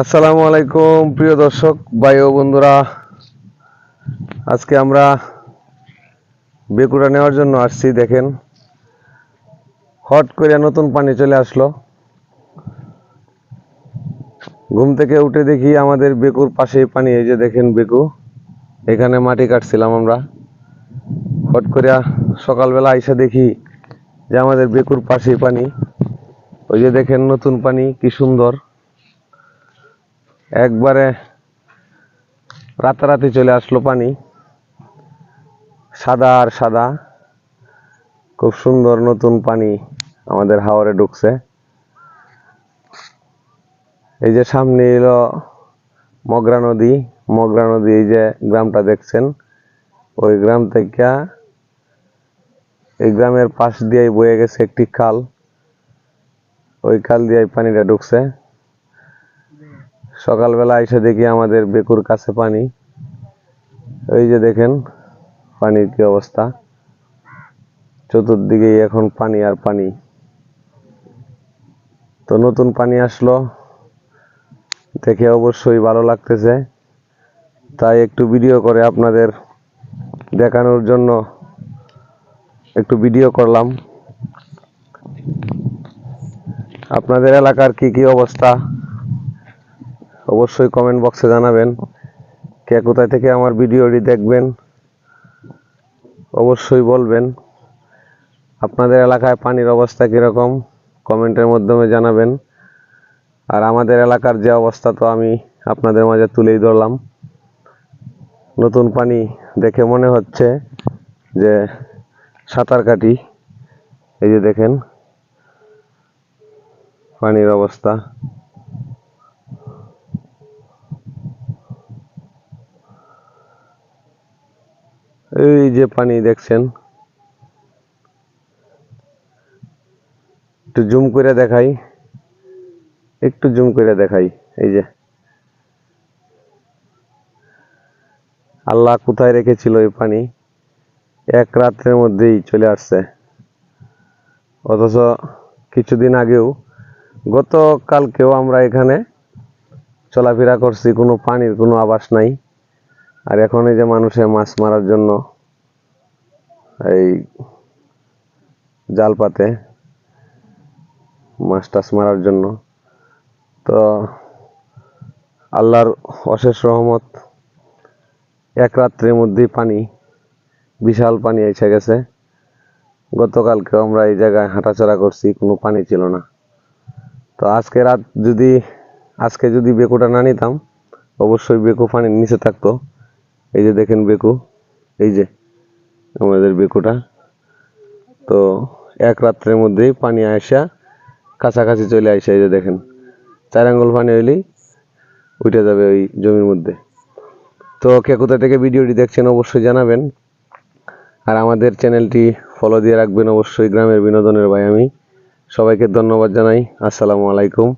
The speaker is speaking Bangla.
আসসালামু আলাইকুম, প্রিয় দর্শক, ভাই ও বন্ধুরা। আজকে আমরা বেকুড়া নেওয়ার জন্য আসছি, দেখেন। হট করে নতুন পানি চলে আসলো। ঘুম থেকে উঠে দেখি আমাদের বেকুর পাশেই পানি, এই যে দেখেন বেকু। এখানে মাটি কাটছিলাম আমরা। হট করে সকালবেলা আইসা দেখি যে আমাদের বেকুর পাশেই পানি। ওই যে দেখেন নতুন পানি, কি সুন্দর। একবারে রাতারাতি চলে আসলো পানি। সাদা আর সাদা। খুব সুন্দর নতুন পানি আমাদের হাওরে ঢুকছে। এই যে সামনে এলো মগরা নদী। মগরা নদী এই যে গ্রামটা দেখছেন। ওই গ্রাম থেকে এই গ্রামের পাশ দিয়ে বয়ে গেছে একটি খাল। ওই খাল দিয়ে পানিটা ঢুকছে। সকালবেলা এসে দেখি আমাদের বেকুর কাছে পানি। ওই যে দেখেন, পানির কি অবস্থা। চতুর্দিকে এখন পানি আর পানি। তো নতুন পানি আসলো, দেখে অবশ্যই ভালো লাগতেছে। তাই একটু ভিডিও করে আপনাদের দেখানোর জন্য একটু ভিডিও করলাম। আপনাদের এলাকার কি কি অবস্থা? অবশ্যই কমেন্ট বক্সে জানাবেন। কে কোথায় থেকে আমার ভিডিওটি দেখবেন, অবশ্যই বলবেন। আপনাদের এলাকায় পানির অবস্থা কীরকম কমেন্টের মাধ্যমে জানাবেন। আর আমাদের এলাকার যে অবস্থা তো আমি আপনাদের মাঝে তুলেই ধরলাম। নতুন পানি দেখে মনে হচ্ছে যে সাঁতার কাটি এই যে দেখেন, পানির অবস্থা। এই যে পানি দেখছেন? একটু জুম করে দেখাই। একটু জুম করে দেখাই, এই যে। আল্লাহ কোথায় রেখেছিল এই পানি? এক রাত্রের মধ্যেই চলে আসছে। অথচ কিছুদিন আগেও গতকালকেও আমরা এখানে চলাফেরা করছি, কোনো পানির কোনো আবাস নাই। আর এখন এই যে মানুষে মাছ মারার জন্য এই জাল পাতে মাছ টাছ মারার জন্য। তো আল্লাহর অশেষ রহমত, এক রাত্রের মধ্যেই পানি, বিশাল পানি এসে গেছে। গতকালকে আমরা এই জায়গায় হাঁটাচলা করছি, কোনো পানি ছিল না। তো আজকে রাত যদি, আজকে যদি বেকুটা না নিতাম, অবশ্যই বেকু পানির নিচে থাকতো। এই যে দেখেন বেকু, এই যে। আমাদের বেকুটা। তো এক রাত্রের মধ্যেই পানি আসা কাছাকাছি চলে আসে এই যে দেখেন, চার আঙ্গুল পানি হইলেই উঠে যাবে ওই জমির মধ্যে। তো কে কোথা থেকে ভিডিওটি দেখছেন অবশ্যই জানাবেন। আর আমাদের চ্যানেলটি ফলো দিয়ে রাখবেন অবশ্যই। গ্রামের বিনোদনের ভাই আমি। সবাইকে ধন্যবাদ জানাই। আসসালামু আলাইকুম।